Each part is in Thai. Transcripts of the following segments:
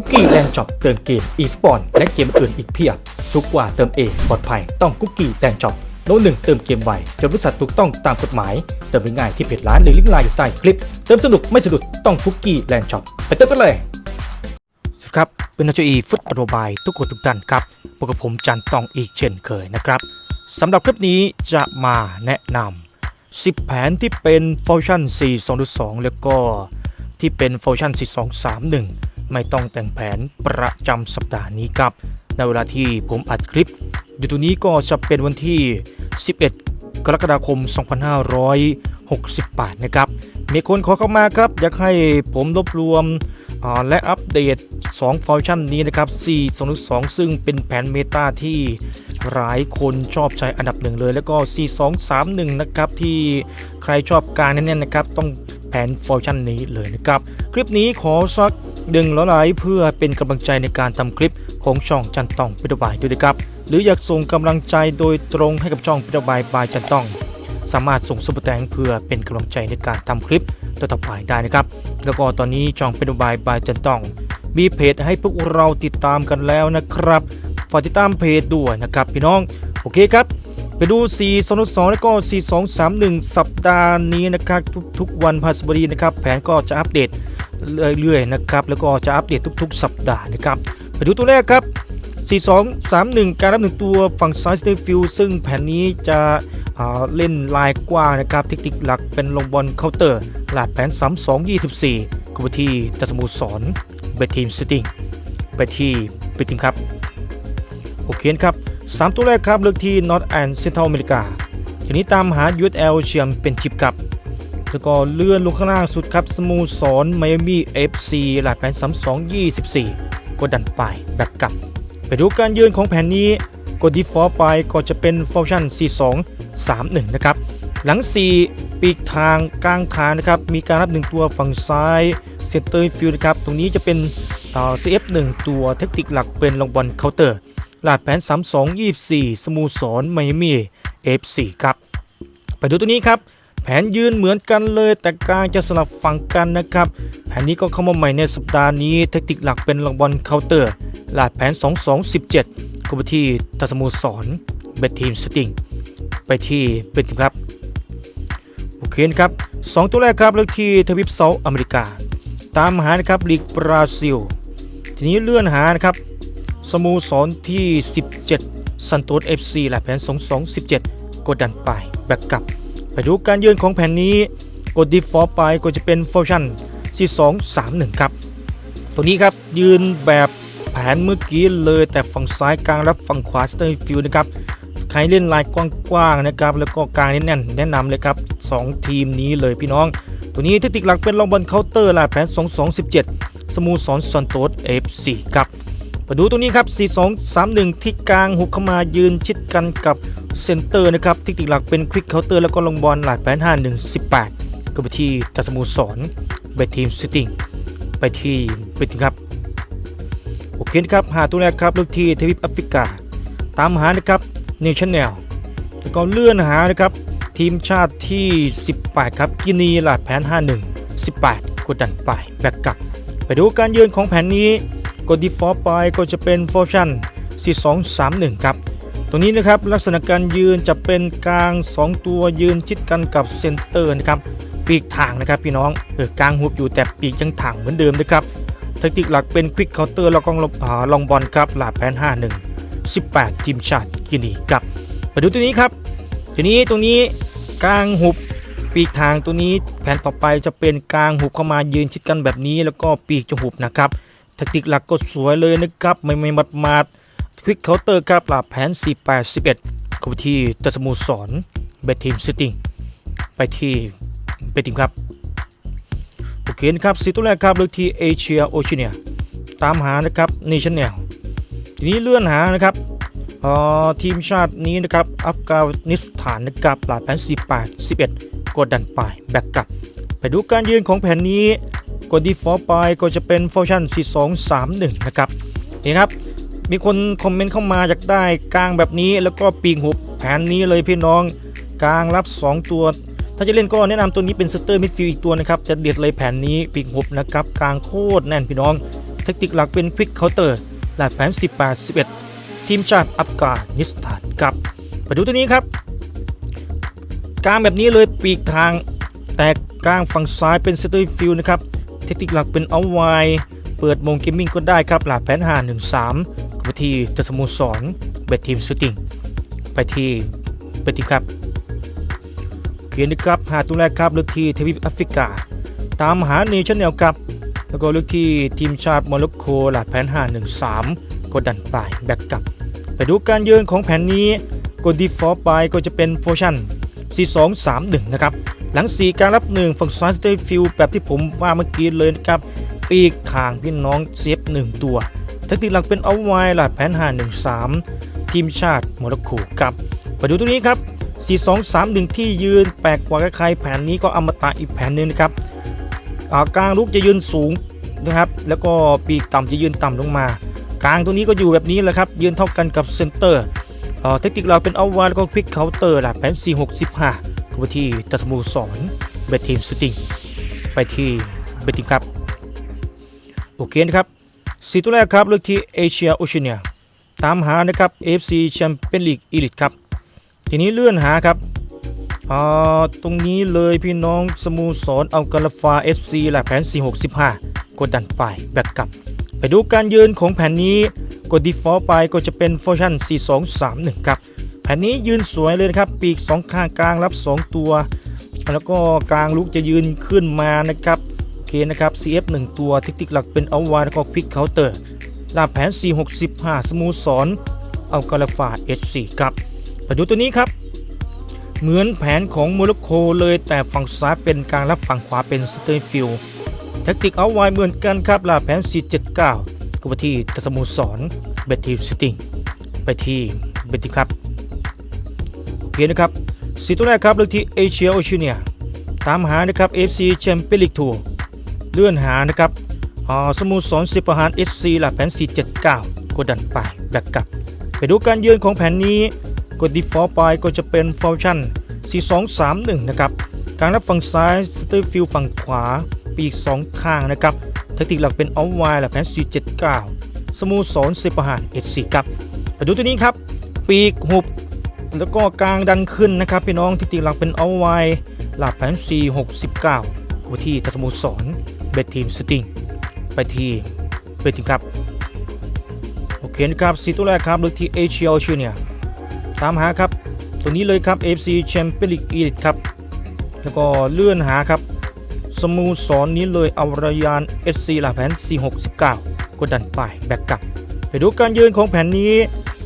คุกกี้แลนด์ช็อปเติมเกมอีสปอนและเกมอื่นอีกเพียบ ทุกกว่าเติมเองปลอดภัยต้องคุกกี้แลนด์ช็อปโน้ตหนึ่งเติมเกมไวจนบริษัทถูกต้องตามกฎหมาย เติมง่ายที่เพจร้านหรือลิงก์ไลน์อยู่ใต้คลิป เติมสนุกไม่สะดุดต้องคุกกี้แลนด์ช็อปไปเติมกันเลยสวัสดีครับเป็นนาโจอีฟุตบอลบายทุกคนทุกท่านครับพบกับผมจันตองอีกเช่นเคยนะครับสำหรับคลิปนี้จะมาแนะนำ10 แผนที่เป็นฟังก์ชัน 4.2แล้วก็ที่เป็นฟังก์ชัน 4231ไม่ ต้องแต่งแผนประจำสัปดาห์นี้ครับ ในเวลาที่ผมอัดคลิป อยู่ตรงนี้ก็จะเป็นวันที่ 11 กรกฎาคม 2568 นะครับ มีคนขอเข้ามาครับ อยากให้ผมรวบรวมและอัปเดต 2 ฟังก์ชันนี้นะครับ4.2ซึ่งเป็นแผนเมตาที่หลายคนชอบใช้อันดับหนึ่งเลย แล้วก็ 4231 นะครับที่ใครชอบการแน่นๆนะครับ ต้องแผนฟังก์ชันนี้เลยนะครับ คลิปนี้ขอสัก ดึงแล้วไลค์เพื่อเป็นกำลังใจในการทำคลิปของช่องจันตองปิดบายด้วยนะครับ หรืออยากส่งกำลังใจโดยตรงให้กับช่องปิดบายบายจันตอง สามารถส่งซุปเปอร์แตงเพื่อเป็นกำลังใจในการทำคลิปต่อไปได้นะครับ แล้วก็ตอนนี้ช่องเป็นบายบายจันตอง มีเพจให้พวกเราติดตามกันแล้วนะครับฝากติดตามเพจด้วยนะครับพี่น้องโอเคครับไปดู 4 2 2 แล้วก็ 4 2 3 1 สัปดาห์นี้นะครับทุกๆวันพฤหัสบดีนะครับ แผนก็จะอัปเดต เรื่อยๆนะครับแล้วก็จะอัปเดตทุก ๆ สัปดาห์นะครับไปดูตัวแรกครับ 4 2 3 1 การรับหนึ่งตัวฝั่งซ้ายสเตฟิลซึ่งแผนนี้จะเล่นลายกว้างนะครับเทคนิคหลักเป็นลงบอลเคาน์เตอร์หลาดแผน 3 2 24กุบที่ตัสมูสอนเบทีมสติงไปที่เบทีมครับ โอเคครับ 3 ตัวแรกครับเลือกที่ North and Central America ทีนี้ตามหา USL แชมเป็นชิปครับ แล้วก็เลื่อนลงข้างล่างสุดครับสโมูสอนไมอามี่ FC หลาดแผน3 2 24กดดันไปแบ็กกลับ ไปดูการยืนของแผนนี้กด default ไปก็จะเป็นฟังก์ชั่น4231 นะครับ หลัง 4 ปีกทางกลางทางนะครับ มีการรับ 1 ตัวฝั่งซ้าย center field นะครับ ตรงนี้จะเป็นเอ่อ CF 1 ตัวเทคนิคหลักเป็นลงบอลเคาน์เตอร์หลาดแผน 32 24สโมูสอนไมอามี่ FC ครับ ไปดูตัวนี้ครับ ผนยืนเหมือนกันเลย แต่กลางจะสลับฝั่งกันนะครับ แผนนี้ก็เข้ามาใหม่ในสัปดาห์นี้เทคนิคหลักเป็นลงบอลเคาน์เตอร์หลาดแผน 2217ก็ไปที่ตัสมูสอนเบททีมสติงไปที่เบททีมครับโอเคนะครับสองตัวแรกครับเลือกที่ทวีปเซาท์อเมริกา ตามหานะครับลีกบราซิล ทีนี้เลื่อนหานะครับสโมูสรที่ 17ซันโตส FC หลาดแผน 2217 กดดันไปแบกกลับ ดูการยืนของแผนนี้กด default ไปก็จะเป็นฟังก์ชัน4231 ครับ ตัวนี้ครับยืนแบบแผนเมื่อกี้เลยแต่ฝั่งซ้ายกลางและฝั่งขวาสเตอร์ฟิลนะครับใครเล่นลายกว้างๆนะครับแล้วก็กลางแน่นๆแนะนำเลยครับ 2 ทีมนี้เลยพี่น้อง ตัวนี้เทคนิคหลักเป็นลองบอลเคาน์เตอร์ลายแผน 2217 สมูสรซันโตส FC ครับ มาดูตรงนี้ครับ 4231 ที่กลางหุบเข้ามายืนชิดกันกับเซนเตอร์นะครับเทคนิหลักเป็นควิกเคาน์เตอร์แล้วก็ลงบอลหลาดแผน5118 ก็ไปที่จัสมูสรไปทีมซิติงไปที่ไปทีครับ โอเคครับหาตัวแรกครับลือกทีทวีปแอฟริกา ตามหานะครับเนชั่นแนลแล้วก็เลื่อนหานะครับ ทีมชาติที่ 18 ครับกินีหลาดแผน 51 18 กดดันไปแบ็กกลับ ไปดูการยืนของแผนนี้ กด default ไปก็จะเป็นฟังชัน4231 ครับ ตรงนี้นะครับลักษณะการยืนจะเป็นกลาง 2 ตัวยืนชิดกันกับเซนเตอร์นะครับปีกทางนะครับพี่น้องเออกลางหุบอยู่แต่ปีกยังถังเหมือนเดิมนะครับเทคนิคหลักเป็นควิกเคาน์เตอร์แล้วก็ลงอ่าลองบอลครับหลาแผน51 18 ทีมชาติกินีครับไปดูตัวนี้ครับทีนี้ตรงนี้กลางหุบปีกทางตัวนี้แผนต่อไปจะเป็นกลางหุบเข้ามายืนชิดกันแบบนี้ แล้วก็ปีกจะหุบนะครับ แทคติกหลักก็สวยเลยนะครับ ไม่ไม่มัดมาดควิกเคาน์เตอร์ครับหลับแผน 48 11เข้าไปที่ตัสโมูสอนเบททีมซิติ้งไปที่เบททีมครับ โอเคนะครับสีตัวแรกครับเลือกที่เอเชียโอเชียตามหานะครับเนชั่นแนลทีนี้เลื่อนหานะครับออทีมชาตินี้นะครับอัฟกานิสถานนะครับหลาดแผน 48 11 กดดันไปแบกกลับ ไปดูการยืนของแผนนี้ กด default ไปก็จะเป็นฟังก์ชัน4231 นะครับนี่ครับ มีคนคอมเมนต์เข้ามาอยากได้กลางแบบนี้ แล้วก็ปีกหุบแผนนี้เลยพี่น้องกลางรับ 2 ตัว ถ้าจะเล่นก็แนะนำตัวนี้เป็นสเตอร์มิดฟิลด์อีกตัวนะครับ จะเด็ดเลยแผนนี้ปีกหุบนะครับกลางโคตรแน่นพี่น้อง เทคนิคหลักเป็นควิกเคาน์เตอร์และแผน 18 11 ทีมชาติอัฟกานิสถานครับมาดูตัวนี้ครับกลางแบบนี้เลยปีกทาง แต่กลางฝั่งซ้ายเป็นสเตอร์ฟิลนะครับ เทคนิคหลักเป็นเอาไวเปิดมงเกมมิ่งก็ได้ครับหลักแผน5 1 3กับที่จัสโมสรเบททีมสติงไปที่เบททีมครับเขียนนะครับหาตัวแรกครับเลือกที่ทวีปแอฟริกา ตามหาเนชั่นแนลครับ แล้วก็เลือกที่ทีมชาติโมร็อกโกหลักแผน5 1 3กดดันไปแบ็กกลับไปดูการเยือนของแผนนี้กดดีฟอร์ไปก็จะเป็นโฟชั่น 4 2 3 1 นะครับ หลัง 4 การรับ 1 ฝั่งซ้ายสเตฟิลแบบที่ผมว่าเมื่อกี้เลยนะครับปีกทางพี่น้องเซฟ 1 ตัวแทคติกหลักเป็นเอาไว้หลักแผน5 1 3 ทีมชาติโมร็อกโกครับไปดูตัวนี้ครับ 4 2 3 1 ที่ยืนแปลกกว่าใครๆแผนนี้ก็อมตะอีกแผนหนึ่งนะครับอ่ากลางลุกจะยืนสูงนะครับแล้วก็ปีกต่ำจะยืนต่ำลงมา กลางตัวนี้ก็อยู่แบบนี้แหละครับยืนเท่ากันกับเซนเตอร์เทคนิคเราเป็นเอาไว้แล้วก็ควิกเคาน์เตอร์หลักแผน4 6 15ก็ ไปที่ตัสมูสอนเบททีมสติงไปที่เบททีมครับ โอเคนะครับสีตัวแรกครับเลือกที่เอเชียโอเชียเนียตามหานะครับ AFC Champions League Elite ครับ ทีนี้เลื่อนหาครับอ่าตรงนี้เลยพี่น้องสโมูสรเอากาลาฟา SC หลักแผน 4615 กดดันไปแบ็กกลับ ไปดูการยืนของแผนนี้ กด default ไปก็จะเป็นฟังก์ชัน4231 ครับ ผ่นนี้ยืนสวยเลยนะครับ ปีก2ข้างกลางรับ 2 ตัว แล้วก็กลางลุกจะยืนขึ้นมานะครับโอเคนะครับ CF 1 ตัวเทคนิคหลักเป็นเอาวาแล้วก็ควิกเคาน์เตอร์ลาแผน 465 สมูสรเอากาลาฟา SC ครับไปดูตัวนี้ครับ เหมือนแผนของโมร็อกโกเลยแต่ฝั่งซ้ายเป็นกลางรับฝั่งขวาเป็นสเตอร์ฟิลแท็กติกเอาไว้เหมือนกันครับลาแผน 479ก็ไปที่ทัสโมสรเบทีสติงไปที่เบทีครับ โอเคนะครับสีตัวแรกครับเลือกที่เอเชียโอเชียเนียตามหานะครับ FC แชมเปี้ยนลีกทัวร์เลื่อนหานะครับอ่าสโมุสรสิบประหาร SC หลักแผน 479 กดดันไปแบกกลับ ไปดูการเยือนของแผนนี้กด default ไปก็จะเป็นฟังก์ชั่น 4231 นะครับการรับฝั่งซ้ายสเตอร์ฟิลฝั่งขวา ปีก 2 ข้างนะครับแทคติกหลักเป็นเอาไวหลักแผน 479 สโมูสรสิบประหาร SC ครับไปดูตัวนี้ครับ ปีกหุบ แล้วก็กลางดันขึ้นนะครับพี่น้องแทคติกหลักเป็นเอาไวหลักแผน469กูที่ทัสมูสรเบททีมสติงไปที่เบททีมครับ โอเคนะครับสีตัวแรกครับเลือกที่เอเชียโอเชียเนี่ยตามหาครับ ตัวนี้เลยครับ FC Champions League Elite ครับ แล้วก็เลื่อนหาครับ สมูสรนนี้เลยเอารายาน SC หลักแผน 469 กดดันไปแบ็กกลับ ไปดูการยืนของแผนนี้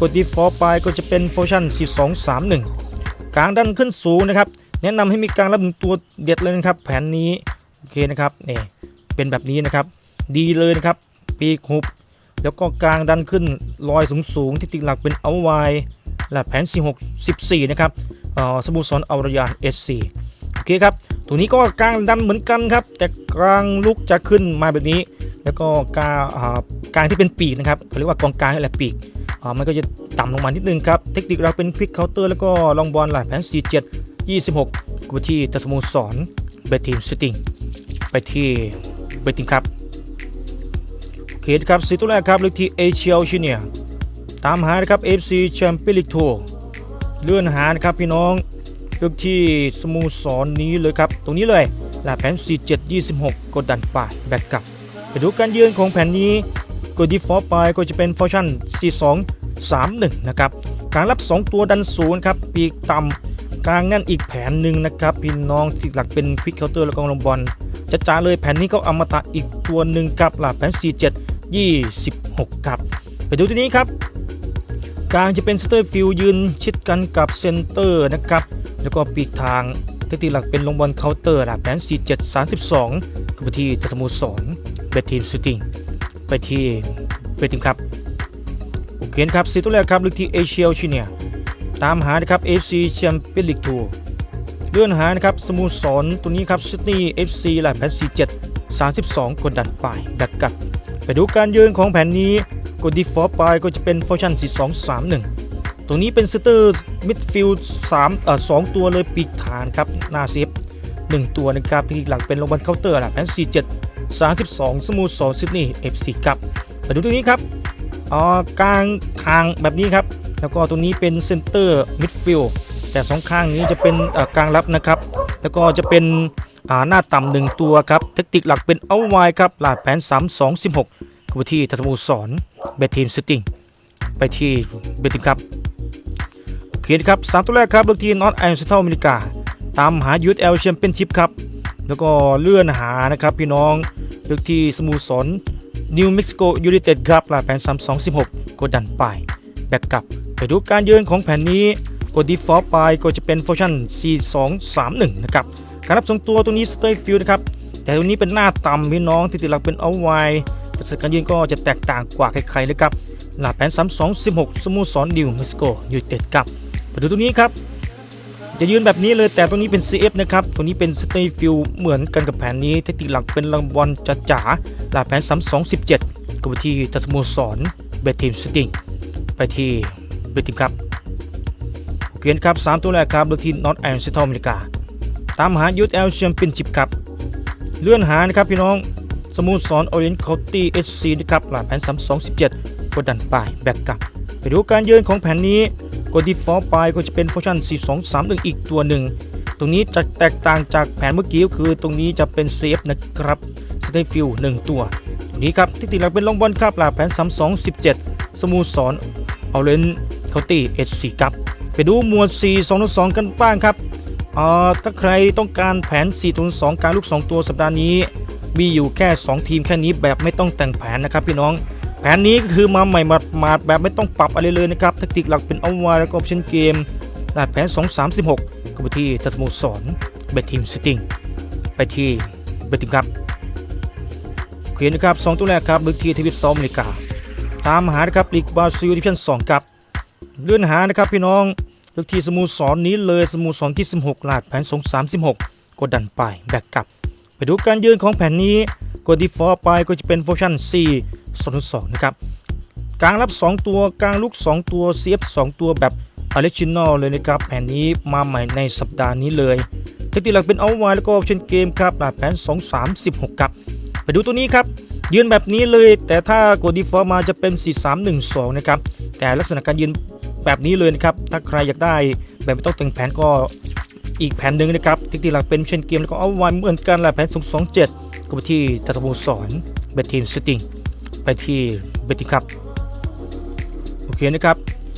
กด default ไปก็จะเป็นฟังก์ชัน4231 กลางดันขึ้นสูงนะครับ แนะนำให้มีการรับหนึ่งตัวเด็ดเลยนะครับ แผนนี้โอเคนะครับนี่เป็นแบบนี้นะครับ ดีเลยนะครับ ปีกหุบ แล้วก็กลางดันขึ้นลอยสูงๆที่ติดหลักเป็นเอาไวและแผน46 14 นะครับอ่อสมุสรอารยาน SC โอเคครับ ตัวนี้ก็กลางดันเหมือนกันครับ แต่กลางลุกจะขึ้นมาแบบนี้ แล้วก็กลางอ่ากลางที่เป็นปีกนะครับเขาเรียกว่ากองกลางนี่แหละปีก มันก็จะต่ำลงมานิดนึงครับ เทคนิคเราเป็นควิกเคาน์เตอร์แล้วก็ลองบอลหลายแผน47 26กูที่ตัสโมุสรเบทีมสติงไปที่เบทีมครับโอเครับสีตัวแรกครับเลือกที่เอเชียเชียเนียตามหานะครับ FC Champions League Tour เลื่อนหานะครับพี่น้องเลือกที่สโมูสรนนี้เลยครับ ตรงนี้เลยหลักแผน 47 26 กดดันป่ายแบกกลับ ไปดูการยืนของแผนนี้ กด default ไปก็จะเป็นฟังก์ชั่น42 31 นะครับการรับ 2 ตัวดันศูนย์ครับปีกต่ำกลางแน่นอีกแผนหนึ่งนะครับพี่น้องที่หลักเป็นควิกเคาน์เตอร์และกองลงบอลจะจ่าเลยแผนนี้ก็อมตะอีกตัวหนึ่งครับหลักแผน 47 26 ครับ ไปดูตัวนี้ครับกลางจะเป็นสเตอร์ฟิลยืนชิดกันกับเซนเตอร์นะครับแล้วก็ปีกทางทคนิคหลักเป็นลงบอลเคาน์เตอร์หลักแผน 47 32กับที่ทัสมูสรเบททีมสติง ไปที่เบททีมครับโอเคนครับสีตัวแรกครับลือกที่เอเชียชิเนียตามหานะครับ AC แชมเปี้ยนลีกทัวร์เลื่อนหานะครับสโมูสรตัวนี้ครับซิดนีย์ FC หลักแผน47 32 กดดันไปแบ็กกลับ ไปดูการยืนของแผนนี้กด default ไปก็จะเป็นฟังก์ชัน4231 ตรงนี้เป็นสเตอร์มิดฟิลด์3เอ่อ2ตัวเลยปีกฐานครับหน้าเซฟ1ตัวนะครับที่หลังเป็นลงบอลเคาน์เตอร์หลักแผน47 32 สโมุทรสอนซิดนีย์ FC ครับมาดูตรงนี้ครับอ่อกลางทางแบบนี้ครับ แล้วก็ตรงนี้เป็นเซนเตอร์มิดฟิลด์แต่สองข้างนี้จะเป็นอ่อกลางรับนะครับ แล้วก็จะเป็นอ่าหน้าต่ำหนึ่งตัวครับ เทคนิคหลักเป็นเอาไวครับหลาดแผน 3 2 16กบที่ทัศมูสอนเบทีมสติงไปที่เบทีมครับโอเคนครับสามตัวแรกครับลูกทีนอตแอนด์เซนทรัลอเมริกา ตามหายูเอลแชมเปี้ยนชิพครับ แล้วก็เลื่อนหานะครับพี่น้องเลือกที่สโมุสรนิวเม็กซิโกยูไนเต็ดครับลาแผน3 2 16 กดดันไป แบ็กกลับไปดูการยืนของแผนนี้กดดีฟอลต์ไปก็จะเป็นโฟชั่น 4 2 3 1 นะครับ การรับส่งตัวตรงนี้สเตย์ฟิลด์นะครับ แต่ตรงนี้เป็นหน้าต่ำพี่น้องที่ติดหลักเป็นเอาไวแต่สการยืนก็จะแตกต่างกว่าใครๆนะครับลาแผน3 2 16 สโมุสรนิวเม็กซิโกยูไนเต็ดครับไปดูตรงนี้ครับ จะยืนแบบนี้เลยแต่ตรงนี้เป็น CF นะครับตรงนี้เป็น Stay Field เหมือนกันกับแผนนี้เทคนิคหลักเป็นรางวัลจ๋าจ๋าหลาแผน 3 2 17ก็ไปที่ทัศโมสรเบทีมสติงไปที่เบทีมครับโอเคนครับ 3 ตัวแรกครับโดยที่นอตแอนด์เซนทรัลอเมริกา ตามหายูทเอลแชมเปี้ยนชิพครับ เลื่อนหานะครับพี่น้องสโมุสรออเรนจ์คาน์ตี้เอชซีนะครับหลาแผน 3 2 17กดดันไปแบกกลับไปดูการยืนของแผนนี้ กด default ไปก็จะเป็นฟังก์ชัน 4 2 3 1 อีกตัวหนึ่ง ตรงนี้จะแตกต่างจากแผนเมื่อกี้ก็คือตรงนี้จะเป็น safe นะครับ stay fill 1ตัว ตรงนี้ครับที่ติดหลักเป็นลองบอลครับหลักแผน 3 2 17 สมูสอนเอาเลนเคานตี้ H4 ครับ ไปดูหมวด 4 2 2 กันบ้างครับอ่อถ้าใครต้องการแผน4 2 2การลูก 2 ตัวสัปดาห์นี้ มีอยู่แค่ 2 ทีมแค่นี้แบบไม่ต้องแต่งแผนนะครับพี่น้อง แผนนี้ก็คือมาใหม่มามาดแบบไม่ต้องปรับอะไรเลยนะครับแทคติกหลักเป็นเอาไว้แล้วก็ออปชั่นเกมรหัสแผน 2 3 6ก็ไปที่ทัศโมสรเบททีมสติงไปที่เบทีมครับเขียนนะครับสองตัวแรกครับลึกที่ทวีปซอมอเมริกา ตามหานะครับลีกบราซิลดิวิชั่น2ครับเลื่อนหานะครับพี่น้องลึกที่สโมูสรนนี้เลยสโมูสรที่ 16ลาดแผน 2 3 6กดดันไปแบกกลับ ไปดูการยืนของแผนนี้ กด default ไปก็จะเป็นฟังก์ชัน4 2 2นะครับกลางรับ 2 ตัวกลางลุก 2 ตัว CF 2 ตัวแบบ original เลยนะครับ แผนนี้มาใหม่ในสัปดาห์นี้เลยเทคนิคหลักเป็นเอาไว้แล้วก็ option เกมครับหลักแผน 2 3 16ครับไปดูตัวนี้ครับยืนแบบนี้เลย แต่ถ้ากด default มาจะเป็น 4 3 1 2 นะครับ แต่ลักษณะการยืนแบบนี้เลยนะครับ ถ้าใครอยากได้แบบไม่ต้องแต่งแผนก็อีกแผนหนึ่งนะครับเทคนิคหลักเป็นเช่นเกมแล้วก็เอาไว้เหมือนกันหลักแผน 2 2 7 ก็ไปที่ตัตบูสอนเบทีมสติงไปที่เบติครับโอเคนะครับ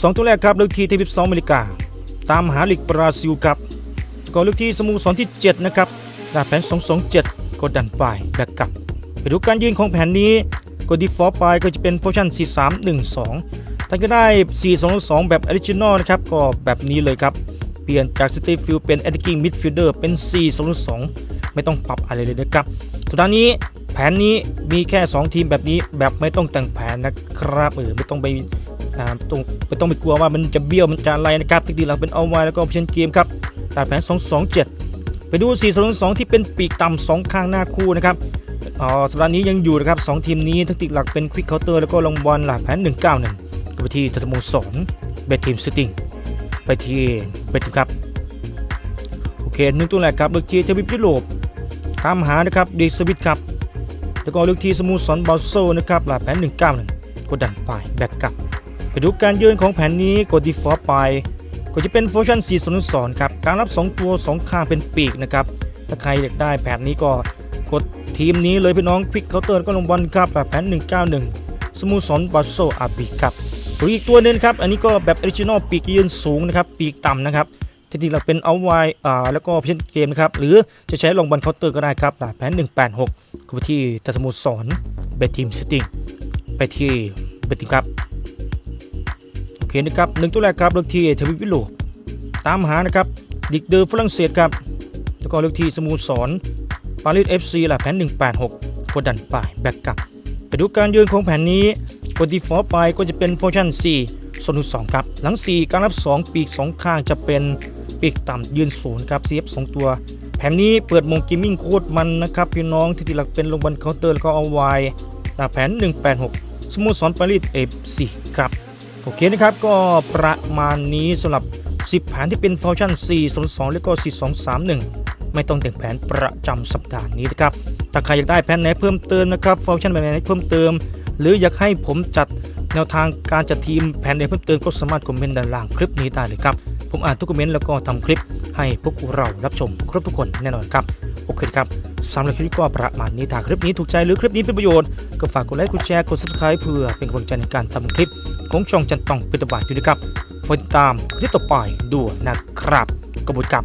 สองตัวแรกครับเลือกที่ที่วิบสองอเมริกา ตามหาลีกบราซิลครับก็เลือกที่สโมูสรที่ 7 นะครับดาแผน 227กดดันไปแบกกลับไปดูการยืนของแผนนี้กดดีฟอลต์ไปก็จะเป็นฟังก์ชัน4312 ท่านก็ได้422 แบบออริจินอลนะครับ ก็แบบนี้เลยครับ เปลี่ยนจากสเตฟิลเป็น attacking midfielder เป็น422 ไม่ต้องปรับอะไรเลยนะครับ สุดท้ายนี้แผนนี้มีแค่ 2 ทีมแบบนี้แบบไม่ต้องแต่งแผนนะครับเออไม่ต้องไปต้องไม่ต้องไปกลัวว่ามันจะเบี้ยวมันจะอะไรนะครับที่ดีเราเป็นเอาไว้แล้วก็ออปชั่นเกมครับตาแผน 227 ไปดู422ที่เป็นปีกต่ำสองข้างหน้าคู่นะครับอ๋อสัปดาห์นี้ยังอยู่นะครับสองทีมนี้แทคติกหลักเป็นควิกเคาน์เตอร์แล้วก็ลงบอลหลักแผน 191ก็ไปที่ทัศโมสรเบททีมสติงไปที่เบทีมครับโอเคหนึ่งตัวแรกครับเลือกที่ทวีปยุโรป ตามหานะครับเดสวิตครับแล้วก็เลือกทีสมูสรบาโซนะครับหลักแผน 191 กดดันไฟแบ็กกลับไปดูการยืนของแผนนี้กดดีฟอลต์ไป ก็จะเป็นฟังก์ชัน4 2 2ครับการรับ 2 ตัว 2 ข้างเป็นปีกนะครับถ้าใครอยากได้แผนนี้ก็กดทีมนี้เลยพี่น้องควิกเคาน์เตอร์ก็ลงบอลครับแบบแผน 191 สมูสรบาโซอาบีครับตัวอีกตัวหนึงครับอันนี้ก็แบบออริจินอลปีกยืนสูงนะครับปีกต่ำนะครับ ที่จริงเราเป็นเอาไว้อ่าแล้วก็ออปชั่นเกมนะครับหรือจะใช้ลงบอลเคาน์เตอร์ก็ได้ครับแบบแผน 186ก็ไปที่ตัสมุสรเบทีมสติงไปที่เบทีมครับโอเคนะครับหนึ่งตัวแรกครับเลือกที่ทวีปยุโรปตามหานะครับดิกเดอร์ฝรั่งเศสครับแล้วก็เลือกที่สโมูสรปารีสเอฟซีหลักแผน 186กดดันไปแบ็กกลับไปดูการยืนของแผนนี้กดดีฟอลต์ไปก็จะเป็นฟังก์ชั่น4ส่วน2ครับ หลัง 4 การรับ 2 ปีก 2 ข้างจะเป็น ปีกต่ำยืนศูนย์ครับ CF 2 ตัว แผนนี้เปิดมงกิมมิ่งโคตรมันนะครับ พี่น้องที่ทีหลักเป็นลงบอลเคาน์เตอร์แล้วก็เอาไว้หลักแผน 186 สโมูสรปารีสเอฟซีครับ โอเคนะครับ ก็ประมาณนี้สำหรับ 10 แผนที่เป็นฟังก์ชัน4 2 2 แล้วก็ 4 2 3 1 ไม่ต้องแต่งแผนประจำสัปดาห์นี้นะครับ ถ้าใครอยากได้แผนไหนเพิ่มเติมนะครับฟังก์ชันแบบไหนเพิ่มเติม หรืออยากให้ผมจัดแนวทางการจัดทีมแผนไหนเพิ่มเติมก็สามารถคอมเมนต์ด้านล่างคลิปนี้ได้เลยครับ ผมอ่านทุกคอมเมนต์แล้วก็ทำคลิปให้พวกเรารับชมครบทุกคนแน่นอนครับ โอเคครับสำหรับคลิปก็ประมาณนี้ถ้าคลิปนี้ถูกใจหรือคลิปนี้เป็นประโยชน์ ก็ฝากกดไลค์กดแชร์กด subscribe เพื่อเป็นกำลังใจในการทำคลิป ของช่องจันตองเป็นตบายด้วยนะครับฝากติดตามคลิปต่อไปด้วยนะครับกบฏกับ